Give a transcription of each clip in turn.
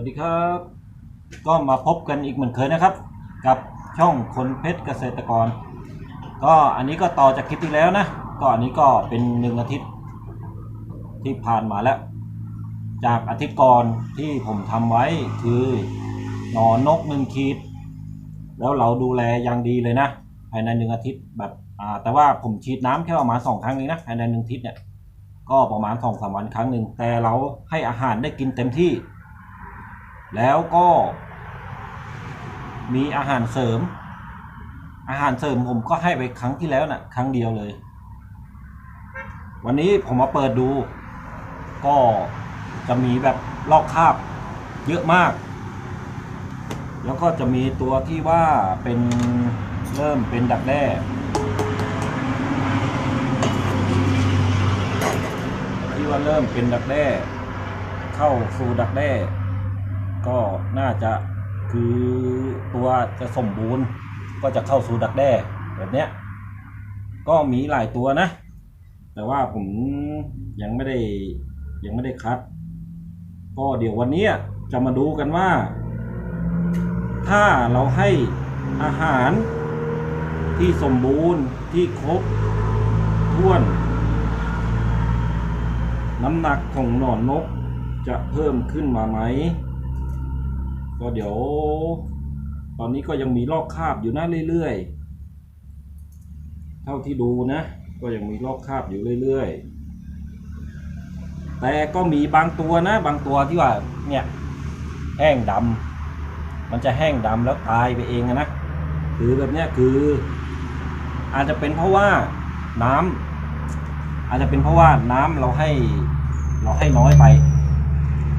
วัสดีครับ ก็มาพบกันอีกเหมือนเคยนะครับ กับช่องคนเพชรเกษตรกร ก็อันนี้ก็ต่อจากคลิปที่แล้วนะก็อันนี้ก็เป็นหนึ่งอาทิตย์ที่ผ่านมาแล้ว จากอาทิตย์ก่อนที่ผมทำไว้คือหนอนนกหนึ่งขีด แล้วเราดูแลอย่างดีเลยนะ ภายในหนึ่งอาทิตย์แบบอ่าแต่ว่าผมฉีดน้ำแค่ประมาณสองครั้งเองนะภายในหนึ่งอาทิตย์เนี่ยก็ประมาณสองสามวันครั้งหนึ่งแต่เราให้อาหารได้กินเต็มที่ แล้วก็มีอาหารเสริม อาหารเสริมผมก็ให้ไปครั้งที่แล้วนะ่ะ ครั้งเดียวเลย วันนี้ผมมาเปิดดู ก็จะมีแบบลอกคราบเยอะมาก แล้วก็จะมีตัวที่ว่าเป็นเริ่มเป็นดักแด้ที่ว่าเริ่มเป็นดักแด้ เข้าสู่ดักแด้ ก็น่าจะคือตัวจะสมบูรณ์ ก็จะเข้าสู่ดักแด้แบบเนี้ยก็มีหลายตัวนะ แต่ว่าผมยังไม่ได้ยังไม่ได้คัด ก็เดี๋ยววันนี้จะมาดูกันว่า ถ้าเราให้อาหารที่สมบูรณ์ที่ครบถ้วน น้ำหนักของหนอนนกจะเพิ่มขึ้นมาไหม ก็เดี๋ยว ตอนนี้ก็ยังมีลอกคาบอยู่นะเรื่อยๆ เท่าที่ดูนะ ก็ยังมีลอกคาบอยู่เรื่อยๆ แต่ก็มีบางตัวนะ บางตัวที่ว่าเนี่ยแห้งดำมันจะแห้งดำแล้วตายไปเองนะคือแบบเนี้ยคือ อาจจะเป็นเพราะว่าน้ำอาจจะเป็นเพราะว่าน้ำเราให้เราให้น้อยไป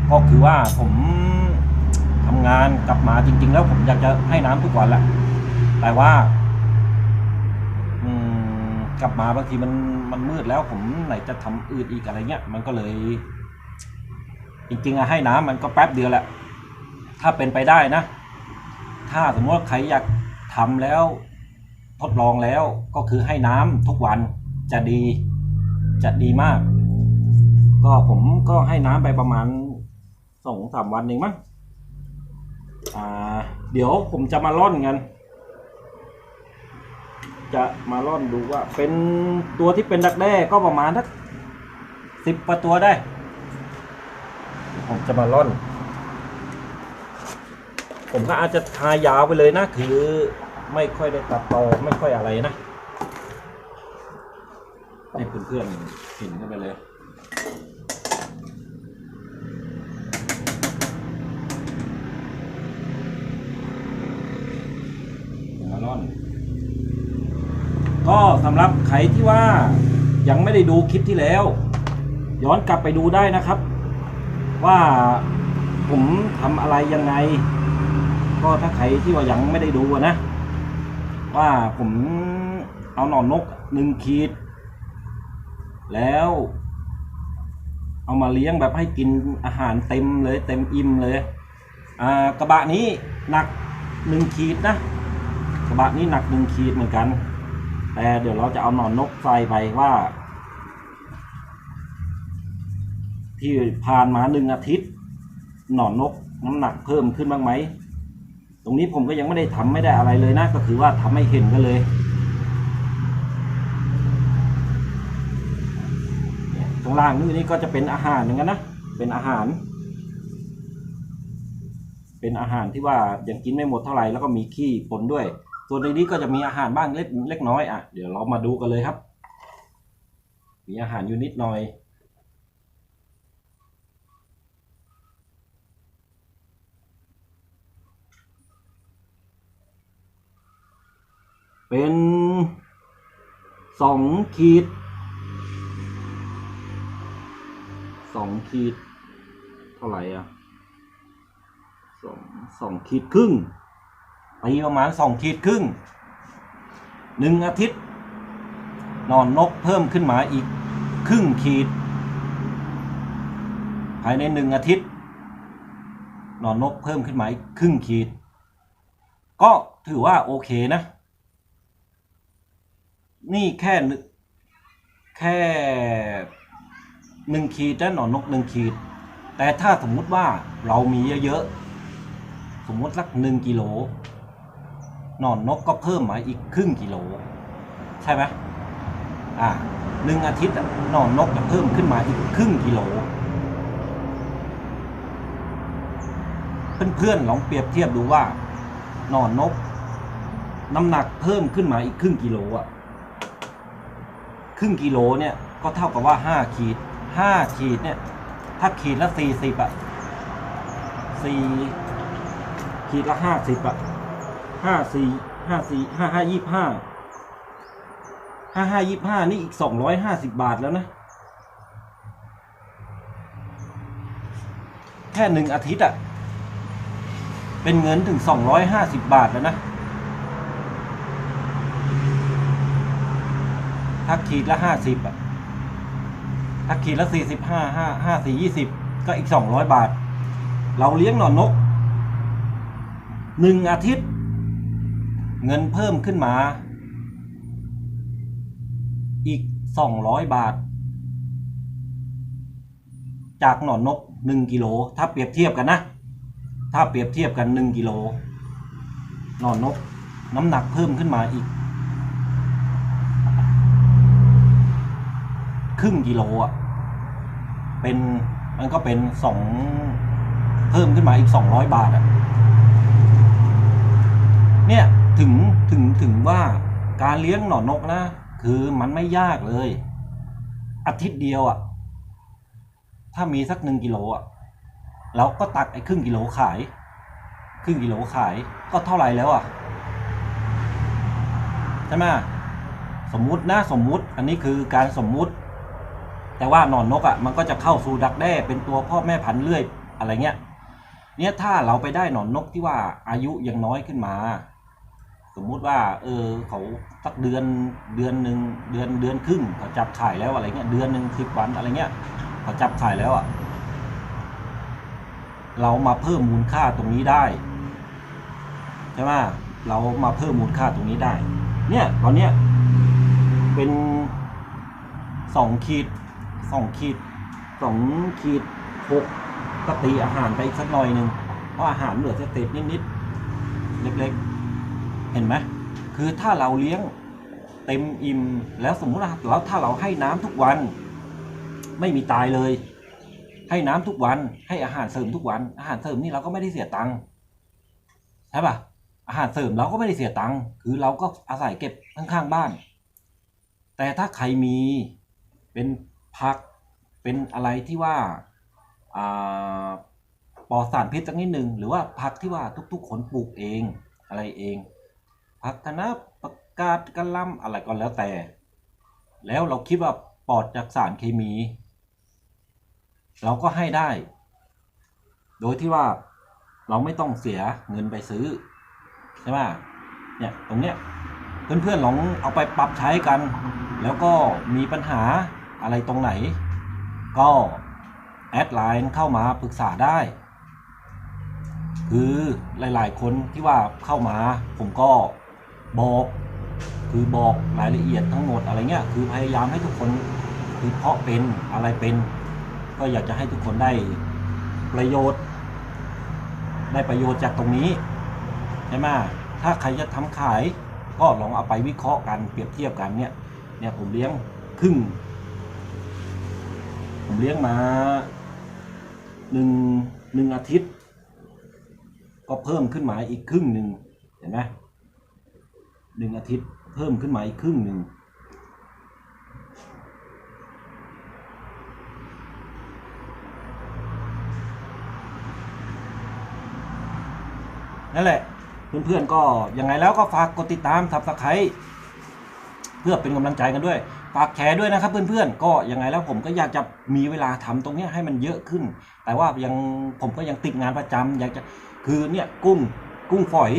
ก็คือว่าผม ทำงานกลับมาจริง ๆ แล้วผมอยากจะให้น้ำทุกวันแหละแต่ว่า อืมกลับมาบางทีมันมันมืดแล้วผมไหนจะทำอื่นอีกอะไรเงี้ยมันก็เลย จริงๆอะให้น้ำมันก็แป๊บเดียวแหละ ถ้าเป็นไปได้นะ ถ้าสมมติว่าใครอยากทำแล้ว ทดลองแล้วก็คือให้น้ำทุกวันจะดีจะดีมาก ก็ผมก็ให้น้ำไปประมาณสองสามวันเองมั้ง อ่า เดี๋ยวผมจะมาล่อนกัน จะมาล่อนดูว่า เป็นตัวที่เป็นดักแด้ก็ประมาณสักสิบกว่าตัวได้ ผมจะมาล่อน ผมก็อาจจะทายาวไปเลยนะ คือไม่ค่อยได้ตัดต่อไม่ค่อยอะไรนะ ให้เพื่อนๆเห็นกันไปเลย มาล่อน ก็สำหรับใครที่ว่ายังไม่ได้ดูคลิปที่แล้ว ย้อนกลับไปดูได้นะครับ ว่าผมทำอะไรยังไง ก็ถ้าใครที่ว่ายังไม่ได้ดูนะ ว่าผมเอาหนอนนกหนึ่งขีด แล้ว เอามาเลี้ยงแบบให้กินอาหารเต็มเลย เต็มอิ่มเลยอ่ากระบะนี้หนักหนึ่งขีดนะกระบะนี้หนักหนึ่งขีดเหมือนกัน แต่เดี๋ยวเราจะเอาหนอนนกใส่ไปว่า ที่ผ่านมาหนึ่งอาทิตย์ หนอนนกน้ำหนักเพิ่มขึ้นบ้างไหม ตรงนี้ผมก็ยังไม่ได้ทำไม่ได้อะไรเลยนะ ก็คือว่าทำให้เห็นกันเลยตรงล่างนี่นี่ก็จะเป็นอาหารเหมือนกันนะ เป็นอาหาร เป็นอาหารที่ว่ายังกินไม่หมดเท่าไหร่แล้วก็มีขี้ปนด้วย ส่วนในนี้ก็จะมีอาหารบ้างเล็กเล็กน้อยอะเดี๋ยวเรามาดูกันเลยครับ มีอาหารอยู่นิดหน่อยเป็นสองขีดสองขีด เท่าไหร่อะสองสองขีดครึ่ง ตีประมาณสองขีดครึ่งหนึ่งอาทิตย์นอนนกเพิ่มขึ้นมาอีกครึ่งขีด ภายในหนึ่งอาทิตย์นอนนกเพิ่มขึ้นมาอีกครึ่งขีด ก็ถือว่าโอเคนะ นี่แค่แค่หนึ่งขีดนะหนอนนกหนึ่งขีด แต่ถ้าสมมุติว่าเรามีเยอะๆ สมมุติสักหนึ่งกิโล หนอนนกก็เพิ่มมาอีกครึ่งกิโล ใช่ไหมอ่าหนึ่งอาทิตย์หนอนนกจะเพิ่มขึ้นมาอีกครึ่งกิโล เพื่อนๆลองเปรียบเทียบดูว่าหนอนนก น้ำหนักเพิ่มขึ้นมาอีกครึ่งกิโลอะครึ่งกิโลเนี่ยก็เท่ากับว่าห้าขีดห้าขีดเนี่ย ถ้าขีดละสี่สิบอะสี่ขีดละห้าสิบอะ ห้าสี่ห้าสี่ห้าห้ายี่ห้าห้าห้ายี่ห้านี่อีกสองร้อยห้าสิบบาทแล้วนะ แค่หนึ่งอาทิตย์อะเป็นเงินถึงสองร้อยห้าสิบบาทแล้วนะ ถ้าขีดละห้าสิบอะถ้าขีดละสี่สิบห้าห้าห้าสี่ยี่สิบก็อีกสองร้อยบาท เราเลี้ยงหนอนนกหนึ่งอาทิตย์ เงินเพิ่มขึ้นมา อีกสองร้อยบาท จากหนอนนกหนึ่งกิโลถ้าเปรียบเทียบกันนะ ถ้าเปรียบเทียบกันหนึ่งกิโลหนอนนก น้ำหนักเพิ่มขึ้นมาอีก ครึ่งกิโลอะเป็นมันก็เป็นสองเพิ่มขึ้นมาอีกสองร้อยบาทอะเนี่ย ถึงถึงถึงว่าการเลี้ยงหนอนนกนะ คือมันไม่ยากเลย อาทิตย์เดียวอะ ถ้ามีสักหนึ่งกิโลอะเราก็ตักไอ้ครึ่งกิโลขาย ครึ่งกิโลขายก็เท่าไหร่แล้วอะใช่ไหมสมมุตินะสมมุติอันนี้คือการสมมุติ แต่ว่าหนอนนกอะมันก็จะเข้าสู่ดักแด้เป็นตัวพ่อแม่พันธุ์เรื่อยอะไรเงี้ยเนี่ยถ้าเราไปได้หนอนนกที่ว่าอายุยังน้อยขึ้นมา สมมุติว่า เออเขาสักเดือนเดือนหนึ่งเดือนเดือนครึ่งเขาจับขายแล้วอะไรเงี้ยเดือนหนึ่งสิบวันอะไรเงี้ยเขาจับขายแล้วอะเรามาเพิ่มมูลค่าตรงนี้ได้ใช่ไหมเรามาเพิ่มมูลค่าตรงนี้ได้ เนี่ยตอนเนี้ยเป็นสองขีดสองขีดสองขีดหกก็ตีอาหารไปสักหน่อยหนึ่งเพราะอาหารเหลือสเตจนิดๆเล็กๆ เห็นไหมคือถ้าเราเลี้ยงเต็มอิ่มแล้วสมมุติแล้วถ้าเราให้น้ำทุกวัน ไม่มีตายเลย ให้น้ำทุกวัน ให้อาหารเสริมทุกวัน อาหารเสริมนี่เราก็ไม่ได้เสียตังค์ใช่ปะอาหารเสริมเราก็ไม่ได้เสียตังค์คือเราก็อาศัยเก็บข้างๆบ้าน แต่ถ้าใครมีเป็นผักเป็นอะไรที่ว่าอ่าปลอดสารพิษสักนิดหนึ่งหรือว่าผักที่ว่าทุกๆคนปลูกเองอะไรเอง ผักคะน้าประกาศกระลำอะไรก็แล้วแต่ แล้วเราคิดว่าปลอดจากสารเคมี เราก็ให้ได้ โดยที่ว่าเราไม่ต้องเสียเงินไปซื้อ ใช่ไหมเนี่ยตรงเนี้ยเพื่อนๆลองเอาไปปรับใช้กัน แล้วก็มีปัญหาอะไรตรงไหน ก็แอดไลน์เข้ามาปรึกษาได้ คือหลายๆคนที่ว่าเข้ามาผมก็ บอกคือบอกรายละเอียดทั้งหมดอะไรเงี้ยคือพยายามให้ทุกคนคือเพาะเป็นอะไรเป็น ก็อยากจะให้ทุกคนได้ประโยชน์ ได้ประโยชน์จากตรงนี้ใช่ไหมถ้าใครจะทำขายก็ลองเอาไปวิเคราะห์กันเปรียบเทียบกันเนี่ยเนี่ยผมเลี้ยงครึ่ง ผมเลี้ยงมาหนึ่งหนึ่งอาทิตย์ ก็เพิ่มขึ้นมาอีกครึ่งหนึ่งเห็นไหม หนึ่งอาทิตย์เพิ่มขึ้นมาอีกครึ่งหนึ่งนั่นแหละ เพื่อนๆก็ยังไงแล้วก็ฝากกดติดตามทับสไครเพื่อเป็นกำลังใจกันด้วย ฝากแชร์ด้วยนะครับเพื่อนๆ ก็ยังไงแล้วผมก็อยากจะมีเวลาทำตรงนี้ให้มันเยอะขึ้น แต่ว่ายังผมก็ยังติดงานประจำอยากจะคือเนี่ยกุ้งกุ้งฝอย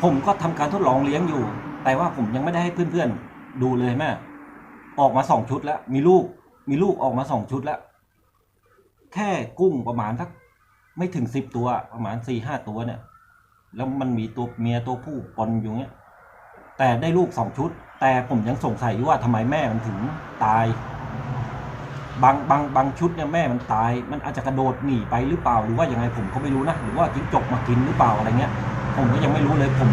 ผมก็ทำการทดลองเลี้ยงอยู่ แต่ว่าผมยังไม่ได้ให้เพื่อนๆดูเลยแม่ออกมาสองชุดแล้ว มีลูก มีลูกออกมาสองชุดแล้ว แค่กุ้งประมาณสักไม่ถึงสิบตัวประมาณสี่ห้าตัวเนี่ย แล้วมันมีตัวเมียตัวผู้ปนอยู่เงี้ย แต่ได้ลูกสองชุด แต่ผมยังสงสัยอยู่ว่าทำไมแม่มันถึงตาย บางบางบางชุดเนี่ยแม่มันตาย มันอาจจะกระโดดหนีไปหรือเปล่า หรือว่ายังไงผมก็ไม่รู้นะ หรือว่าจิ้งจกมากินหรือเปล่าอะไรเงี้ย ผมก็ยังไม่รู้เลย ผม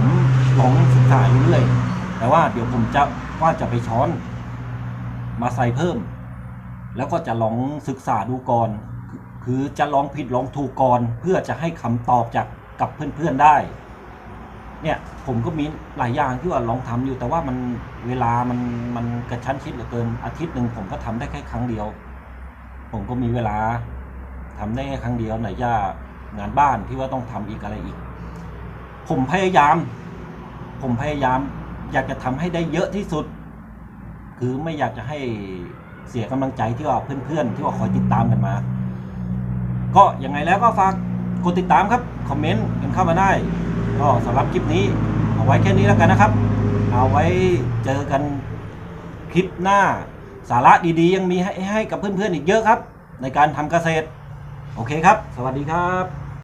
ลองศึกษาอยู่เรื่อยแต่ว่าเดี๋ยวผมจะว่าจะไปช้อน มาใส่เพิ่ม แล้วก็จะลองศึกษาดูก่อน คือคือจะลองผิดลองถูกก่อน เพื่อจะให้คำตอบจากกับเพื่อนๆได้ เนี่ยผมก็มีหลายอย่างที่ว่าลองทำอยู่ แต่ว่ามันเวลามันมันกระชั้นชิดเหลือเกินอาทิตย์หนึ่งผมก็ทำได้แค่ครั้งเดียว ผมก็มีเวลาทำได้แค่ครั้งเดียวไหนจะงานบ้านที่ว่าต้องทำอีกอะไรอีก ผมพยายาม ผมพยายาม อยากจะทำให้ได้เยอะที่สุด คือไม่อยากจะให้เสียกำลังใจที่ว่าเพื่อนๆ ที่ว่าคอยติดตามกันมา ก็ยังไงแล้วก็ฝากกดติดตามครับ คอมเมนต์กันเข้ามาได้ ก็สำหรับคลิปนี้ เอาไว้แค่นี้แล้วกันนะครับ เอาไว้เจอกันคลิปหน้าสาระดีๆ ยังมีให้ให้กับเพื่อนๆอีกเยอะครับ ในการทำเกษตร โอเคครับ สวัสดีครับ